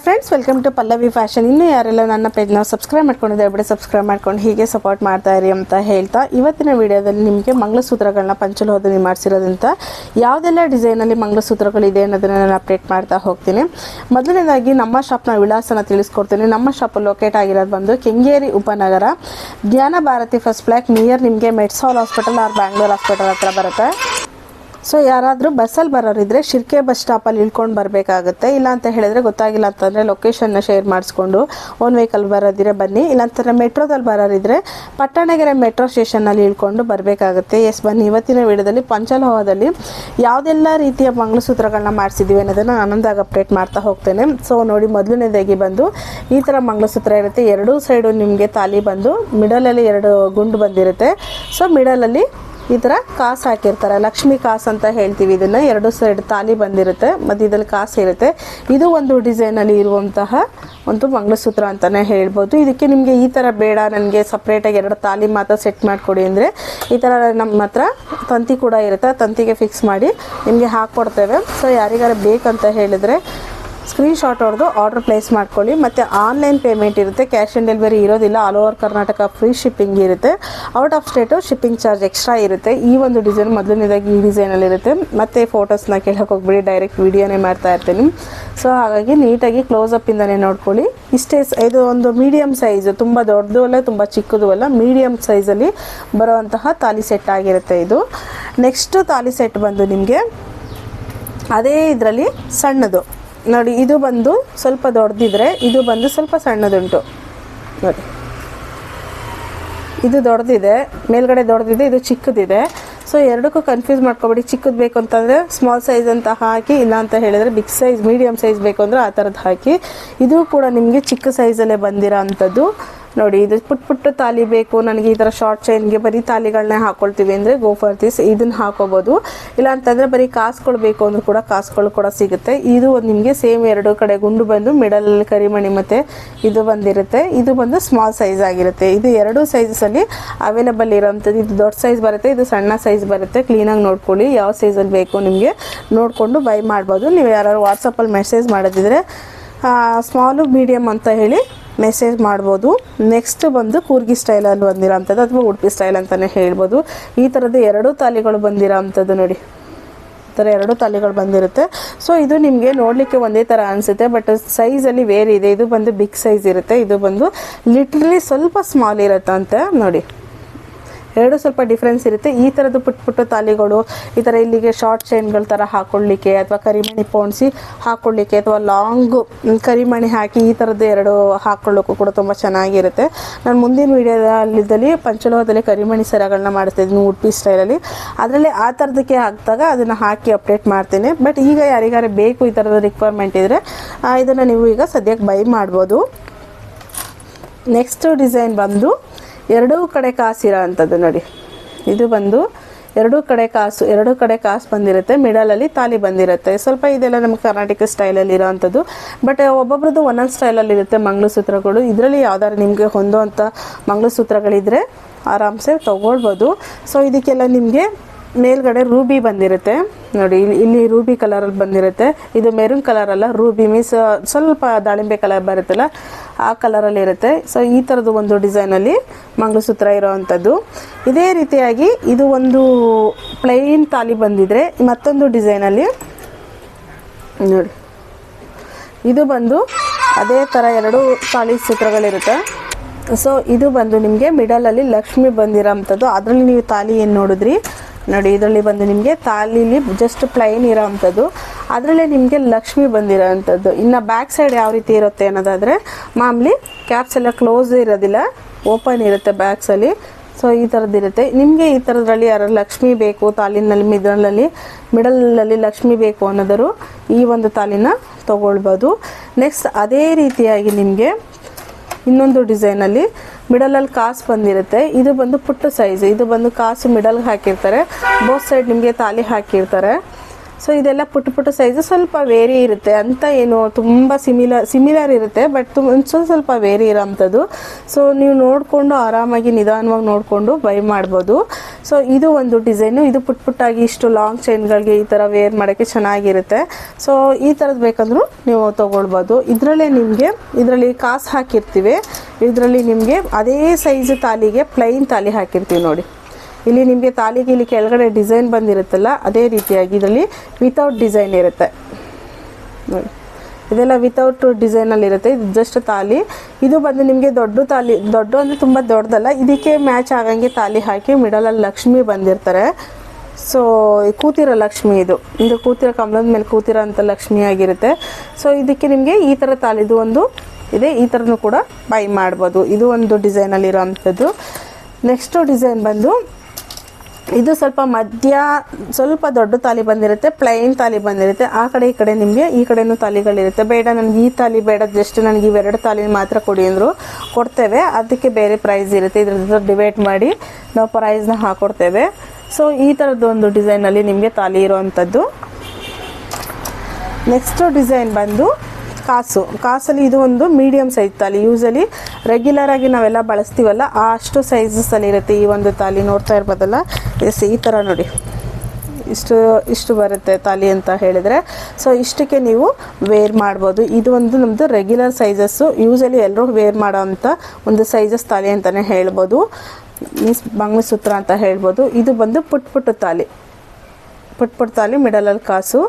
Hi friends welcome to Pallavi fashion ಇನ್ನು ಯಾರೆಲ್ಲ ನನ್ನ ಪೇಜ್ನ ಸಬ್ಸ್ಕ್ರೈಬ್ ಮಾಡ್ಕೊಂಡಿದ್ದೆ ಬಿಡಿ ಸಬ್ಸ್ಕ್ರೈಬ್ ಮಾಡ್ಕೊಂಡು ಹೀಗೆ ಸಪೋರ್ಟ್ ಮಾಡ್ತಾ ಇರಿ ಅಂತ ಹೇಳ್ತಾ, ಇವತ್ತಿನ ವಿಡಿಯೋದಲ್ಲಿ ನಿಮಗೆ ಮಂಗಳಸೂತ್ರಗಳನ್ನ ಪಂಚಲೋಹದಲ್ಲಿ ಮಾಡಿಸಿರೋದಂತ ಯಾವುದೆಲ್ಲ ಡಿಸೈನಲ್ಲಿ ಮಂಗಳಸೂತ್ರಗಳಿದೆ ಅನ್ನೋದನ್ನು ನಾನು ಅಪ್ಡೇಟ್ ಮಾಡ್ತಾ ಹೋಗ್ತೀನಿ. ಮೊದಲನೇದಾಗಿ ನಮ್ಮ ಶಾಪ್ನ ವಿಳಾಸನ ತಿಳಿಸ್ಕೊಡ್ತೀನಿ. ನಮ್ಮ ಶಾಪ್ ಲೊಕೇಟ್ ಆಗಿರೋದು ಬಂದು ಕೆಂಗೇರಿ ಉಪನಗರ. ಜ್ಞಾನ ಭಾರತಿ ಫಸ್ಟ್ ಬ್ಲ್ಯಾಕ್ ನಿಯರ್ ನಿಮಗೆ ಮೆಡ್ಸಾಲ್ ಹಾಸ್ಪಿಟಲ್ ಆರ್ ಬ್ಯಾಂಗ್ಳೂರ್ ಹಾಸ್ಪಿಟಲ್ ಹತ್ರ ಬರುತ್ತೆ. ಸೊ ಯಾರಾದರೂ ಬಸ್ಸಲ್ಲಿ ಬರೋರಿದ್ರೆ ಶಿರ್ಕೆ ಬಸ್ ಸ್ಟಾಪಲ್ಲಿ ಇಳ್ಕೊಂಡು ಬರಬೇಕಾಗುತ್ತೆ. ಇಲ್ಲ ಅಂತ ಹೇಳಿದ್ರೆ ಗೊತ್ತಾಗಿಲ್ಲ ಅಂತಂದರೆ ಲೊಕೇಶನ್ನ ಶೇರ್ ಮಾಡಿಸ್ಕೊಂಡು ಓನ್ ವೆಹಿಕಲ್ ಬರೋದಿದ್ರೆ ಬನ್ನಿ. ಇಲ್ಲಾಂತಂದರೆ ಮೆಟ್ರೋದಲ್ಲಿ ಬರೋರಿದ್ರೆ ಪಟ್ಟಣಗೆರೆ ಮೆಟ್ರೋ ಸ್ಟೇಷನ್ನಲ್ಲಿ ಇಳ್ಕೊಂಡು ಬರಬೇಕಾಗುತ್ತೆ. ಎಸ್ ಬನ್ನಿ. ಇವತ್ತಿನ ವಿಡಿಯೋದಲ್ಲಿ ಪಂಚಲೋಹದಲ್ಲಿ ಯಾವುದೆಲ್ಲ ರೀತಿಯ ಮಂಗಳಸೂತ್ರಗಳನ್ನ ಮಾಡಿಸಿದ್ದೀವಿ ಅನ್ನೋದನ್ನು ಆನಂದಾಗಿ ಅಪ್ಡೇಟ್ ಮಾಡ್ತಾ ಹೋಗ್ತೇನೆ. ಸೊ ನೋಡಿ, ಮೊದಲನೇದಾಗಿ ಬಂದು ಈ ಥರ ಮಂಗಳಸೂತ್ರ ಇರುತ್ತೆ. ಎರಡೂ ಸೈಡು ನಿಮಗೆ ತಾಲಿ ಬಂದು ಮಿಡಲಲ್ಲಿ ಎರಡು ಗುಂಡು ಬಂದಿರುತ್ತೆ. ಸೊ ಮಿಡಲಲ್ಲಿ ಈ ಥರ ಕಾಸು ಹಾಕಿರ್ತಾರೆ. ಲಕ್ಷ್ಮಿ ಕಾಸು ಅಂತ ಹೇಳ್ತೀವಿ ಇದನ್ನು. ಎರಡು ಸೈಡ್ ತಾಲಿ ಬಂದಿರುತ್ತೆ. ಮತ್ತು ಇದರಲ್ಲಿ ಕಾಸು ಇರುತ್ತೆ. ಇದು ಒಂದು ಡಿಸೈನಲ್ಲಿ ಇರುವಂತಹ ಒಂದು ಮಂಗಳಸೂತ್ರ ಅಂತಲೇ ಹೇಳ್ಬೋದು. ಇದಕ್ಕೆ ನಿಮಗೆ ಈ ಥರ ಬೇಡ. ನನಗೆ ಸಪ್ರೇಟಾಗಿ ಎರಡು ತಾಲಿ ಮಾತ್ರ ಸೆಟ್ ಮಾಡಿಕೊಡಿ ಅಂದರೆ ಈ ಥರ ನಮ್ಮ ಹತ್ರ ತಂತಿ ಕೂಡ ಇರುತ್ತೆ. ತಂತಿಗೆ ಫಿಕ್ಸ್ ಮಾಡಿ ನಿಮಗೆ ಹಾಕ್ಕೊಡ್ತೇವೆ ಸೊ ಯಾರಿಗಾರ ಬೇಕಂತ ಹೇಳಿದರೆ ಸ್ಕ್ರೀನ್ಶಾಟ್ ಹೊಡೆದು ಆರ್ಡರ್ ಪ್ಲೇಸ್ ಮಾಡ್ಕೊಳ್ಳಿ. ಮತ್ತು ಆನ್ಲೈನ್ ಪೇಮೆಂಟ್ ಇರುತ್ತೆ. ಕ್ಯಾಶ್ ಆನ್ ಡೆಲಿವರಿ ಇರೋದಿಲ್ಲ. All over Karnataka free shipping ಇರುತ್ತೆ. Out of state shipping charge extra ಇರುತ್ತೆ. ಈ ಒಂದು ಡಿಸೈನ್ ಮೊದಲನೇದಾಗಿ ಈ ಡಿಸೈನಲ್ಲಿ ಇರುತ್ತೆ. ಮತ್ತು ಫೋಟೋಸ್ನ ಕೇಳಕ್ಕೆ ಹೋಗ್ಬಿಡಿ. ಡೈರೆಕ್ಟ್ ವಿಡಿಯೋನೇ ಮಾಡ್ತಾ ಇರ್ತೀನಿ. ಸೊ ಹಾಗಾಗಿ ನೀಟಾಗಿ ಕ್ಲೋಸಪ್ಪಿಂದನೇ ನೋಡ್ಕೊಳ್ಳಿ. ಇಷ್ಟೇ ಇದು ಒಂದು ಮೀಡಿಯಮ್ ಸೈಜು ತುಂಬ ದೊಡ್ಡದು ಅಲ್ಲ, ತುಂಬ ಚಿಕ್ಕದು ಅಲ್ಲ. ಮೀಡಿಯಮ್ ಸೈಜಲ್ಲಿ ಬರುವಂತಹ ತಾಲಿ ಸೆಟ್ ಆಗಿರುತ್ತೆ ಇದು. ನೆಕ್ಸ್ಟು ತಾಲಿ ಸೆಟ್ ಬಂದು ನಿಮಗೆ, ಅದೇ ಇದರಲ್ಲಿ ಸಣ್ಣದು. ನೋಡಿ, ಇದು ಬಂದು ಸ್ವಲ್ಪ ದೊಡ್ಡದಿದ್ರೆ ಇದು ಬಂದು ಸ್ವಲ್ಪ ಸಣ್ಣದುಂಟು. ನೋಡಿ. ಇದು ದೊಡ್ಡದಿದೆ ಮೇಲ್ಗಡೆ ದೊಡ್ಡದಿದೆ ಇದು ಚಿಕ್ಕದಿದೆ. ಸೊ ಎರಡಕ್ಕೂ ಕನ್ಫ್ಯೂಸ್ ಮಾಡ್ಕೊಬೇಡಿ, ಚಿಕ್ಕದು ಬೇಕು ಅಂತಂದರೆ ಸ್ಮಾಲ್ ಸೈಜ್ ಅಂತ ಹಾಕಿ, ಇಲ್ಲ ಅಂತ ಹೇಳಿದರೆ ಬಿಗ್ ಸೈಜ್ ಮೀಡಿಯಮ್ ಸೈಜ್ ಬೇಕು ಅಂದರೆ ಆ ಥರದ್ದು ಹಾಕಿ. ಇದು ಕೂಡ ನಿಮಗೆ ಚಿಕ್ಕ ಸೈಜಲ್ಲೇ ಬಂದಿರೋ ಅಂಥದ್ದು. ನೋಡಿ, ಇದು ಪುಟ್ ಪುಟ್ಟ ತಾಲಿ ಬೇಕು. ನನಗೆ ಈ ಥರ ಶಾರ್ಟ್ ಚೈನ್ಗೆ ಬರೀ ತಾಲಿಗಳನ್ನೇ ಹಾಕೊಳ್ತೀವಿ ಅಂದರೆ ಗೋ ಫಾರ್ ದಿಸ್ ಇದನ್ನು ಹಾಕೋಬೋದು. ಇಲ್ಲ ಅಂತಂದರೆ ಬರೀ ಕಾಸುಗಳು ಬೇಕು ಅಂದ್ರೂ ಕೂಡ ಕಾಸುಗಳು ಕೂಡ ಸಿಗುತ್ತೆ. ಇದು ಒಂದು ನಿಮಗೆ ಸೇಮ್ ಎರಡು ಕಡೆ ಗುಂಡು ಬಂದು ಮಿಡಲಲ್ಲಿ ಕರಿಮಣಿ ಮತ್ತು ಇದು ಬಂದಿರುತ್ತೆ. ಇದು ಬಂದು ಸ್ಮಾಲ್ ಸೈಜ್ ಆಗಿರುತ್ತೆ. ಇದು ಎರಡು ಸೈಜಸಲ್ಲಿ ಅವೈಲೇಬಲ್ ಇರೋವಂಥದ್ದು ಇದು ದೊಡ್ಡ ಸೈಜ್ ಬರುತ್ತೆ, ಇದು ಸಣ್ಣ ಸೈಜ್ ಬರುತ್ತೆ. ಕ್ಲೀನಾಗಿ ನೋಡ್ಕೊಳ್ಳಿ. ಯಾವ ಸೈಜಲ್ಲಿ ಬೇಕು ನಿಮಗೆ ನೋಡಿಕೊಂಡು ಬೈ ಮಾಡ್ಬೋದು. ನೀವು ಯಾರು ವಾಟ್ಸಪ್ಪಲ್ಲಿ ಮೆಸೇಜ್ ಮಾಡೋದಿದ್ರೆ ಸ್ಮಾಲು ಮೀಡಿಯಮ್ ಅಂತ ಹೇಳಿ ಮೆಸೇಜ್ ಮಾಡ್ಬೋದು. ನೆಕ್ಸ್ಟ್ ಬಂದು ಕೂರ್ಗಿ ಸ್ಟೈಲಲ್ಲಿ ಬಂದಿರೋಂಥದ್ದು ಅಥವಾ ಉಡುಪಿ ಸ್ಟೈಲ್ ಅಂತಲೇ ಹೇಳ್ಬೋದು. ಈ ಥರದ್ದು ಎರಡು ತಾಲಿಗಳು ಬಂದಿರೋ ಅಂಥದ್ದು ನೋಡಿ ಥರ ಎರಡು ತಾಲಿಗಳು ಬಂದಿರುತ್ತೆ. ಸೊ ಇದು ನಿಮಗೆ ನೋಡಲಿಕ್ಕೆ ಒಂದೇ ಥರ ಅನಿಸುತ್ತೆ ಬಟ್ ಸೈಜಲ್ಲಿ ಬೇರೆ ಇದೆ. ಇದು ಬಂದು ಬಿಗ್ ಸೈಜ್ ಇರುತ್ತೆ. ಇದು ಬಂದು ಲಿಟ್ರಲಿ ಸ್ವಲ್ಪ ಸ್ಮಾಲ್ ಇರುತ್ತೆ ಅಂತ ನೋಡಿ. ಎರಡು ಸ್ವಲ್ಪ ಡಿಫ್ರೆನ್ಸ್ ಇರುತ್ತೆ. ಈ ಥರದ್ದು ಪುಟ್ಟ ಪುಟ್ಟ ತಾಲಿಗಳು, ಈ ಥರ ಇಲ್ಲಿಗೆ ಶಾರ್ಟ್ ಚೈನ್ಗಳ ಥರ ಹಾಕೊಳ್ಳಿಕ್ಕೆ ಅಥವಾ ಕರಿಮಣಿ ಪೋಣಿಸಿ ಹಾಕೊಳ್ಳಿಕ್ಕೆ ಅಥವಾ ಲಾಂಗ್ ಕರಿಮಣಿ ಹಾಕಿ ಈ ಥರದ್ದು ಎರಡು ಹಾಕೊಳ್ಳೋಕ್ಕೂ ಕೂಡ ತುಂಬ ಚೆನ್ನಾಗಿರುತ್ತೆ. ನಾನು ಮುಂದಿನ ವೀಡಿಯೋದಲ್ಲಿ ಪಂಚಲೋಹದಲ್ಲಿ ಕರಿಮಣಿ ಸರಗಳನ್ನ ಮಾಡ್ತಿದ್ದೀನಿ ಉಡುಪಿ ಸ್ಟೈಲಲ್ಲಿ ಅದರಲ್ಲಿ ಆ ಥರದಕ್ಕೆ ಹಾಕಿದಾಗ ಅದನ್ನು ಹಾಕಿ ಅಪ್ಡೇಟ್ ಮಾಡ್ತೀನಿ. ಬಟ್ ಈಗ ಯಾರಿಗಾರ ಬೇಕು ಈ ಥರದ ರಿಕ್ವೈರ್ಮೆಂಟ್ ಇದ್ದರೆ ಇದನ್ನು ನೀವು ಈಗ ಸದ್ಯಕ್ಕೆ ಬೈ ಮಾಡ್ಬೋದು. ನೆಕ್ಸ್ಟ್ ಡಿಸೈನ್ ಬಂದು ಎರಡೂ ಕಡೆ ಕಾಸಿರೋ ಅಂಥದ್ದು ನೋಡಿ. ಇದು ಬಂದು ಎರಡೂ ಕಡೆ ಕಾಸು, ಎರಡೂ ಕಡೆ ಕಾಸು ಬಂದಿರುತ್ತೆ, ಮಿಡಲಲ್ಲಿ ತಾಲಿ ಬಂದಿರುತ್ತೆ. ಸ್ವಲ್ಪ ಇದೆಲ್ಲ ನಮ್ಮ ಕರ್ನಾಟಕ ಸ್ಟೈಲಲ್ಲಿ ಇರೋವಂಥದ್ದು ಬಟ್ ಒಬ್ಬೊಬ್ರದ್ದು ಒಂದೊಂದು ಸ್ಟೈಲಲ್ಲಿ ಇರುತ್ತೆ ಮಂಗಳಸೂತ್ರಗಳು ಇದರಲ್ಲಿ ಯಾವ್ದಾದ್ರು ನಿಮಗೆ ಹೊಂದುವಂಥ ಮಂಗಳಸೂತ್ರಗಳಿದ್ರೆ ಆರಾಮ್ಸೆ ತೊಗೊಳ್ಬೋದು. ಸೊ ಇದಕ್ಕೆಲ್ಲ ನಿಮಗೆ ಮೇಲ್ಗಡೆ ರೂಬಿ ಬಂದಿರುತ್ತೆ. ನೋಡಿ, ಇಲ್ಲಿ ಇಲ್ಲಿ ರೂಬಿ ಕಲರಲ್ಲಿ ಬಂದಿರುತ್ತೆ. ಇದು ಮೆರೂನ್ ಕಲರ್ ಅಲ್ಲ, ರೂಬಿ ಮೀನ್ಸ್ ಸ್ವಲ್ಪ ದಾಳಿಂಬೆ ಕಲರ್ ಬರುತ್ತಲ್ಲ ಆ ಕಲರಲ್ಲಿ ಇರುತ್ತೆ. ಸೊ ಈ ಥರದ್ದು ಒಂದು ಡಿಸೈನಲ್ಲಿ ಮಂಗಳಸೂತ್ರ ಇರೋವಂಥದ್ದು ಇದೇ ರೀತಿಯಾಗಿ ಇದು ಒಂದು ಪ್ಲೈನ್ ತಾಲಿ ಬಂದಿದ್ರೆ ಮತ್ತೊಂದು ಡಿಸೈನಲ್ಲಿ ನೋಡಿ. ಇದು ಬಂದು ಅದೇ ಥರ ಎರಡು ತಾಲಿ ಸೂತ್ರಗಳಿರುತ್ತೆ. ಸೊ ಇದು ಬಂದು ನಿಮಗೆ ಮಿಡಲಲ್ಲಿ ಲಕ್ಷ್ಮಿ ಬಂದಿರೋಂಥದ್ದು ಅದರಲ್ಲಿ ನೀವು ತಾಲಿ ಏನು ನೋಡಿದ್ರಿ? ನೋಡಿ, ಇದರಲ್ಲಿ ಬಂದು ನಿಮಗೆ ತಾಲಿಲಿ ಜಸ್ಟ್ ಪ್ಲೈನ್ ಇರೋ ಅಂಥದ್ದು ಅದರಲ್ಲೇ ನಿಮಗೆ ಲಕ್ಷ್ಮಿ ಬಂದಿರೋ ಅಂಥದ್ದು ಇನ್ನು ಬ್ಯಾಕ್ ಸೈಡ್ ಯಾವ ರೀತಿ ಇರುತ್ತೆ ಅನ್ನೋದಾದರೆ, ಮಾಮೂಲಿ ಕ್ಯಾಪ್ಸ್ ಎಲ್ಲ ಕ್ಲೋಸ್ ಇರೋದಿಲ್ಲ ಓಪನ್ ಇರುತ್ತೆ ಬ್ಯಾಗ್ಸಲ್ಲಿ ಸೊ ಈ ಥರದ್ದು ಇರುತ್ತೆ. ನಿಮಗೆ ಈ ಥರದ್ರಲ್ಲಿ ಯಾರು ಲಕ್ಷ್ಮಿ ಬೇಕು, ತಾಲಿನಲ್ಲಿ ಮಿಡಲಲ್ಲಿ ಮಿಡಲಲ್ಲಿ ಲಕ್ಷ್ಮಿ ಬೇಕು ಅನ್ನೋದರು, ಈ ಒಂದು ತಾಲಿನ ತೊಗೊಳ್ಬೋದು. ನೆಕ್ಸ್ಟ್ ಅದೇ ರೀತಿಯಾಗಿ ನಿಮಗೆ ಇನ್ನೊಂದು ಡಿಸೈನಲ್ಲಿ ಮಿಡಲಲ್ಲಿ ಕಾಸು ಬಂದಿರುತ್ತೆ. ಇದು ಬಂದು ಪುಟ್ಟ ಸೈಜ್ ಇದು ಬಂದು ಕಾಸು ಮಿಡಲ್ಗೆ ಹಾಕಿರ್ತಾರೆ. ಬೋತ್ ಸೈಡ್ ನಿಮಗೆ ತಾಲಿ ಹಾಕಿರ್ತಾರೆ. ಸೊ ಇದೆಲ್ಲ ಪುಟ್ಟ ಪುಟ್ಟ ಸೈಜು ಸ್ವಲ್ಪ ವೇರಿ ಇರುತ್ತೆ ಅಂತ ಏನು ತುಂಬ ಸಿಮಿಲರ್ ಸಿಮಿಲರ್ ಇರುತ್ತೆ ಬಟ್ ತುಂಬ ಸ್ವಲ್ಪ ಸ್ವಲ್ಪ ವೇರಿ ಇರೋಂಥದ್ದು ಸೊ ನೀವು ನೋಡಿಕೊಂಡು ಆರಾಮಾಗಿ ನಿಧಾನವಾಗಿ ನೋಡಿಕೊಂಡು ಬೈ ಮಾಡ್ಬೋದು. ಸೊ ಇದು ಒಂದು ಡಿಸೈನು ಇದು ಪುಟ್ಟ ಪುಟ್ಟಾಗಿ ಇಷ್ಟು ಲಾಂಗ್ ಚೈನ್ಗಳಿಗೆ ಈ ಥರ ವೇರ್ ಮಾಡೋಕ್ಕೆ ಚೆನ್ನಾಗಿರುತ್ತೆ. ಸೊ ಈ ಥರದ್ದು ಬೇಕಂದ್ರೂ ನೀವು ತೊಗೊಳ್ಬೋದು. ಇದರಲ್ಲೇ ನಿಮಗೆ, ಇದರಲ್ಲಿ ಕಾಸು ಹಾಕಿರ್ತೀವಿ. ಇದರಲ್ಲಿ ನಿಮಗೆ ಅದೇ ಸೈಜ್ ತಾಲಿಗೆ ಪ್ಲೈನ್ ತಾಲಿ ಹಾಕಿರ್ತೀವಿ ನೋಡಿ. ಇಲ್ಲಿ ನಿಮಗೆ ತಾಲಿಗೆ ಇಲ್ಲಿ ಕೆಳಗಡೆ ಡಿಸೈನ್ ಬಂದಿರುತ್ತಲ್ಲ, ಅದೇ ರೀತಿಯಾಗಿ ಇದರಲ್ಲಿ ವಿತೌಟ್ ಡಿಸೈನ್ ಇರುತ್ತೆ. ನೋಡಿ. ಇದೆಲ್ಲ ವಿತೌಟ್ ಡಿಸೈನಲ್ಲಿ ಇರುತ್ತೆ. ಇದು ಜಸ್ಟ್ ತಾಲಿ. ಇದು ಬಂದು ನಿಮಗೆ ದೊಡ್ಡ ತಾಲಿ, ದೊಡ್ಡ ಅಂದರೆ ತುಂಬ ದೊಡ್ಡದಲ್ಲ, ಇದಕ್ಕೆ ಮ್ಯಾಚ್ ಆಗಂಗೆ ತಾಲಿ ಹಾಕಿ ಮಿಡಲಲ್ಲಿ ಲಕ್ಷ್ಮಿ ಬಂದಿರ್ತಾರೆ. ಸೊ ಕೂತಿರೋ ಲಕ್ಷ್ಮಿ ಇದು. ಇದು ಕೂತಿರೋ ಕಮಲದ ಮೇಲೆ ಕೂತಿರೋ ಅಂಥ ಲಕ್ಷ್ಮಿ ಆಗಿರುತ್ತೆ. ಸೊ ಇದಕ್ಕೆ ನಿಮಗೆ ಈ ಥರ ತಾಲಿದು ಒಂದು ಇದೆ. ಈ ಥರನೂ ಕೂಡ ಬೈ ಮಾಡ್ಬೋದು. ಇದು ಒಂದು ಡಿಸೈನಲ್ಲಿರೋ ಅಂಥದ್ದು ನೆಕ್ಸ್ಟು ಡಿಸೈನ್ ಬಂದು ಇದು ಸ್ವಲ್ಪ ಮಧ್ಯ, ಸ್ವಲ್ಪ ದೊಡ್ಡ ತಾಲಿ ಬಂದಿರುತ್ತೆ ಪ್ಲೈನ್ ತಾಲಿ ಬಂದಿರುತ್ತೆ. ಆ ಕಡೆ, ಈ ಕಡೆ ನಿಮಗೆ, ಈ ಕಡೆನೂ ತಾಲಿಗಳಿರುತ್ತೆ. ಬೇಡ, ನನಗೆ ಈ ತಾಲಿ ಬೇಡ, ಜಸ್ಟ್ ನನಗೆ ಇವೆರಡು ತಾಲಿ ಮಾತ್ರ ಕೊಡಿ ಅಂದರು ಕೊಡ್ತೇವೆ. ಅದಕ್ಕೆ ಬೇರೆ ಪ್ರೈಸ್ ಇರುತ್ತೆ. ಇದ್ರ ಡಿವೈಡ್ ಮಾಡಿ ನಾವು ಪ್ರೈಸ್ನ ಹಾಕೊಡ್ತೇವೆ. ಸೊ ಈ ಥರದ್ದು ಒಂದು ಡಿಸೈನಲ್ಲಿ ನಿಮಗೆ ತಾಲಿ ಇರೋವಂಥದ್ದು ನೆಕ್ಸ್ಟ್ ಡಿಸೈನ್ ಬಂದು ಕಾಸು. ಕಾಸಲ್ಲಿ ಇದು ಒಂದು ಮೀಡಿಯಮ್ ಸೈಜ್ ತಾಲಿ ಯೂಸಲಿ ರೆಗ್ಯುಲರ್ ಆಗಿ ನಾವೆಲ್ಲ ಬಳಸ್ತೀವಲ್ಲ, ಆ ಅಷ್ಟು ಸೈಜಸ್ಸಲ್ಲಿ ಇರುತ್ತೆ ಈ ಒಂದು ತಾಲಿ ನೋಡ್ತಾ ಇರ್ಬೋದಲ್ಲ? ಎಸ್ ಈ ಥರ ನೋಡಿ. ಇಷ್ಟು ಇಷ್ಟು ಬರುತ್ತೆ ತಾಲಿ ಅಂತ ಹೇಳಿದರೆ. ಸೊ ಇಷ್ಟಕ್ಕೆ ನೀವು ವೇರ್ ಮಾಡ್ಬೋದು. ಇದು ಒಂದು ನಮ್ಮದು ರೆಗ್ಯುಲರ್ ಸೈಜಸ್ಸು ಯೂಸಲಿ ಎಲ್ಲರೂ ವೇರ್ ಮಾಡೋ ಅಂಥ ಒಂದು ಸೈಜಸ್ ತಾಲಿ ಅಂತಲೇ ಹೇಳ್ಬೋದು. ಮೀನ್ಸ್ ಸೂತ್ರ ಅಂತ ಹೇಳ್ಬೋದು. ಇದು ಬಂದು ಪುಟ್ ಪುಟ್ಟು ತಾಲಿ ಪುಟ್ ಪುಟ್ ತಾಲಿ ಮಿಡಲಲ್ಲಿ ಕಾಸು.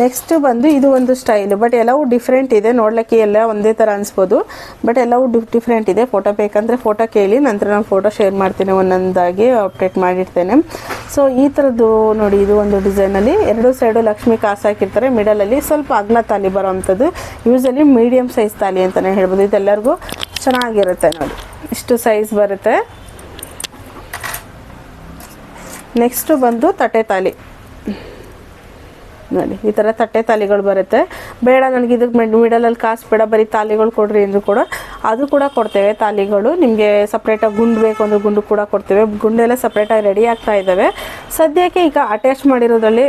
ನೆಕ್ಸ್ಟ್ ಬಂದು ಇದು ಒಂದು ಸ್ಟೈಲು ಬಟ್ ಎಲ್ಲವೂ ಡಿಫ್ರೆಂಟ್ ಇದೆ. ನೋಡ್ಲಿಕ್ಕೆ ಎಲ್ಲ ಒಂದೇ ಥರ ಅನಿಸ್ಬೋದು. ಬಟ್ ಎಲ್ಲವೂ ಡಿಫ್ರೆಂಟ್ ಇದೆ. ಫೋಟೋ ಬೇಕಂದರೆ ಫೋಟೋ ಕೇಳಿ, ನಂತರ ನಾನು ಫೋಟೋ ಶೇರ್ ಮಾಡ್ತೀನಿ ಒಂದೊಂದಾಗಿ ಅಪ್ಡೇಟ್ ಮಾಡಿರ್ತೇನೆ. ಸೊ ಈ ಥರದ್ದು ನೋಡಿ, ಇದು ಒಂದು ಡಿಸೈನಲ್ಲಿ ಎರಡು ಸೈಡು ಲಕ್ಷ್ಮಿ ಕಾಸು ಹಾಕಿರ್ತಾರೆ. ಮಿಡಲಲ್ಲಿ ಸ್ವಲ್ಪ ಅಗ್ನ ತಾಲಿ ಬರೋವಂಥದ್ದು. ಯೂಸಲಿ ಮೀಡಿಯಮ್ ಸೈಜ್ ತಾಲಿ ಅಂತಲೇ ಹೇಳ್ಬೋದು. ಇದೆಲ್ಲರಿಗೂ ಚೆನ್ನಾಗಿರುತ್ತೆ ನೋಡಿ. ಇಷ್ಟು ಸೈಜ್ ಬರುತ್ತೆ. ನೆಕ್ಸ್ಟು ಬಂದು ತಟ್ಟೆ ತಾಲಿ. ನೋಡಿ, ಈ ಥರ ತಟ್ಟೆ ತಾಲಿಗಳು ಬರುತ್ತೆ. ಬೇಡ, ನನಗೆ ಇದಕ್ಕೆ ಮಿಡಲಲ್ಲಿ ಕಾಸು ಬೇಡ, ಬರೀ ತಾಲಿಗಳು ಕೊಡ್ರಿ ಅಂದರೂ ಕೂಡ ಅದು ಕೂಡ ಕೊಡ್ತೇವೆ. ತಾಲಿಗಳು ನಿಮಗೆ ಸಪ್ರೇಟಾಗಿ ಗುಂಡು ಬೇಕು ಅಂದ್ರೆ ಗುಂಡು ಕೂಡ ಕೊಡ್ತೇವೆ. ಗುಂಡೆಲ್ಲ ಸಪ್ರೇಟಾಗಿ ರೆಡಿ ಆಗ್ತಾ ಇದ್ದಾವೆ. ಸದ್ಯಕ್ಕೆ ಈಗ ಅಟ್ಯಾಚ್ ಮಾಡಿರೋದ್ರಲ್ಲಿ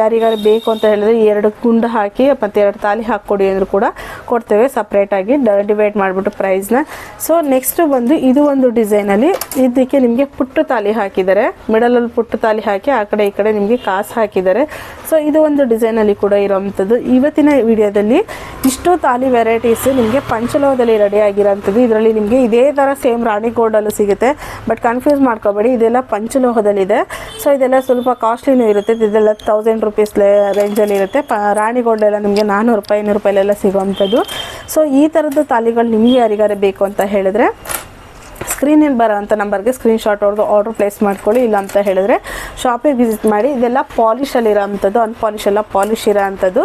ಯಾರಿಗಾರು ಬೇಕು ಅಂತ ಹೇಳಿದ್ರೆ ಎರಡು ಗುಂಡು ಹಾಕಿ ಮತ್ತೆ ಎರಡು ತಾಲಿ ಹಾಕ್ಕೊಡಿ ಅಂದರೂ ಕೂಡ ಕೊಡ್ತೇವೆ ಸಪ್ರೇಟಾಗಿ ಡಿವೈಡ್ ಮಾಡಿಬಿಟ್ಟು ಪ್ರೈಸ್ನ ಸೊ ನೆಕ್ಸ್ಟ್ ಬಂದು ಇದು ಒಂದು ಡಿಸೈನಲ್ಲಿ ಇದಕ್ಕೆ ನಿಮಗೆ ಪುಟ್ಟು ತಾಲಿ ಹಾಕಿದ್ದಾರೆ. ಮಿಡಲಲ್ಲಿ ಪುಟ್ಟು ತಾಲಿ ಹಾಕಿ, ಆ ಕಡೆ ಈ ಕಡೆ ನಿಮಗೆ ಕಾಸು ಹಾಕಿದ್ದಾರೆ. ಸೊ ಇದು ಒಂದು ಡಿಸೈನಲ್ಲಿ ಕೂಡ ಇರೋವಂಥದ್ದು ಇವತ್ತಿನ ವಿಡಿಯೋದಲ್ಲಿ ಇಷ್ಟು ತಾಲಿ ವೆರೈಟೀಸ್ ನಿಮಗೆ ಪಂಚಲೋಹದಲ್ಲಿ ರೆಡಿ ಆಗಿರೋಂಥದ್ದು. ಇದರಲ್ಲಿ ನಿಮಗೆ ಇದೇ ಥರ ಸೇಮ್ ರಾಣಿ ಗೋಲ್ಡಲ್ಲೂ ಸಿಗುತ್ತೆ. ಬಟ್ ಕನ್ಫ್ಯೂಸ್ ಮಾಡ್ಕೋಬೇಡಿ, ಇದೆಲ್ಲ ಪಂಚಲೋಹದಲ್ಲಿದೆ. ಸೊ ಇದೆಲ್ಲ ಸ್ವಲ್ಪ ಕಾಸ್ಟ್ಲಿನೂ ಇರುತ್ತೆ. ಇದೆಲ್ಲ ತೌಸಂಡ್ ರುಪೀಸ್ ರೇಂಜಲ್ಲಿ ಇರುತ್ತೆ. ಪ, ರಾಣಿ ಗೋಲ್ಡ್ ಎಲ್ಲ ನಿಮಗೆ ನಾನ್ನೂರು ರೂಪಾಯಿ, ಐನೂರು ರೂಪಾಯಿಲೆಲ್ಲ ಸಿಗೋವಂಥದ್ದು. ಸೊ ಈ ಥರದ್ದು ತಾಲಿಗಳು ನಿಮಗೆ ಯಾರಿಗಾರ ಬೇಕು ಅಂತ ಹೇಳಿದ್ರೆ ಸ್ಕ್ರೀನಲ್ಲಿ ಬರೋ ಅಂಥ ನಂಬರ್ಗೆ ಸ್ಕ್ರೀನ್ಶಾಟ್ ಹೊಡೆದು ಆರ್ಡ್ರ್ ಪ್ಲೇಸ್ ಮಾಡ್ಕೊಳ್ಳಿ, ಇಲ್ಲ ಅಂತ ಹೇಳಿದ್ರೆ ಶಾಪಿಗೆ ವಿಸಿಟ್ ಮಾಡಿ. ಇದೆಲ್ಲ ಪಾಲಿಶಲ್ಲಿರೋ ಅಂಥದ್ದು ಅನ್ಪಾಲಿಶ್ ಎಲ್ಲ ಪಾಲಿಶ್ ಇರೋ ಅಂಥದ್ದು.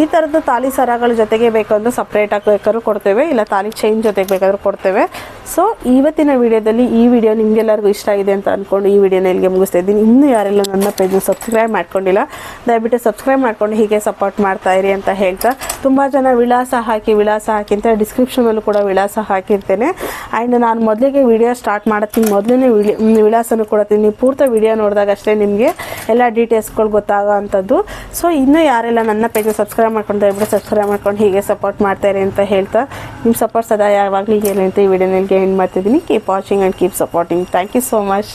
ಈ ಥರದ್ದು ತಾಲಿ ಸರಗಳ ಜೊತೆಗೆ ಬೇಕಂದ್ರೆ ಸಪ್ರೇಟಾಗಿ ಬೇಕಾದ್ರೂ ಕೊಡ್ತೇವೆ, ಇಲ್ಲ ತಾಲಿ ಚೈನ್ ಜೊತೆಗೆ ಬೇಕಾದರೂ ಕೊಡ್ತೇವೆ. ಸೊ ಇವತ್ತಿನ ವಿಡಿಯೋದಲ್ಲಿ ಈ ವಿಡಿಯೋ ನಿಮಗೆಲ್ಲರಿಗೂ ಇಷ್ಟ ಆಗಿದೆ ಅಂತ ಅಂದ್ಕೊಂಡು ಈ ವಿಡಿಯೋನ ಇಲ್ಲಿಗೆ ಮುಗಿಸ್ತಾ ಇದ್ದೀನಿ. ಇನ್ನೂ ಯಾರೆಲ್ಲ ನನ್ನ ಪೇಜ್ನ ಸಬ್ಸ್ಕ್ರೈಬ್ ಮಾಡ್ಕೊಂಡಿಲ್ಲ, ದಯವಿಟ್ಟು ಸಬ್ಸ್ಕ್ರೈಬ್ ಮಾಡ್ಕೊಂಡು ಹೀಗೆ ಸಪೋರ್ಟ್ ಮಾಡ್ತಾ ಇರಿ ಅಂತ ಹೇಳ್ತಾ ತುಂಬ ಜನ ವಿಳಾಸ ಹಾಕಿ ವಿಳಾಸ ಹಾಕಿ ಅಂತ ಡಿಸ್ಕ್ರಿಪ್ಷನಲ್ಲೂ ಕೂಡ ವಿಳಾಸ ಹಾಕಿರ್ತೇನೆ. ಆ್ಯಂಡ್ ನಾನು ಮೊದಲಿಗೆ ವಿಡಿಯೋ ಸ್ಟಾರ್ಟ್ ಮಾಡೋದಕ್ಕಿಂತ ಮೊದಲೇ ವಿಳಾಸನೂ ಕೊಡ್ತೀನಿ ನೀವು ಪೂರ್ತಿ ವಿಡಿಯೋ ನೋಡಿದಾಗ ಅಷ್ಟೇ ನಿಮಗೆ ಎಲ್ಲ ಡೀಟೇಲ್ಸ್ಗಳು ಗೊತ್ತಾಗೋ ಅಂಥದ್ದು ಸೊ ಇನ್ನೂ ಯಾರೆಲ್ಲ ನನ್ನ ಪೇಜ್ನ ಸಬ್ಸ್ಕ್ರೈಬ್ ಮಾಡ್ಕೊಂಡು ದಯವಿಟ್ಟು ಸಬ್ಸ್ಕ್ರೈಬ್ ಮಾಡ್ಕೊಂಡು ಹೀಗೆ ಸಪೋರ್ಟ್ ಮಾಡ್ತಾ ಇರಿ ಅಂತ ಹೇಳ್ತಾ. ನಿಮ್ಮ ಸಪೋರ್ಟ್ ಸದಾ ಯಾವಾಗಲೂ ಏನು ಅಂತ ಈ ವಿಡಿಯೋನಲ್ಲಿ ಎಂಡ್ ಮಾಡ್ತಿದ್ದೀನಿ keep watching and keep supporting thank you so much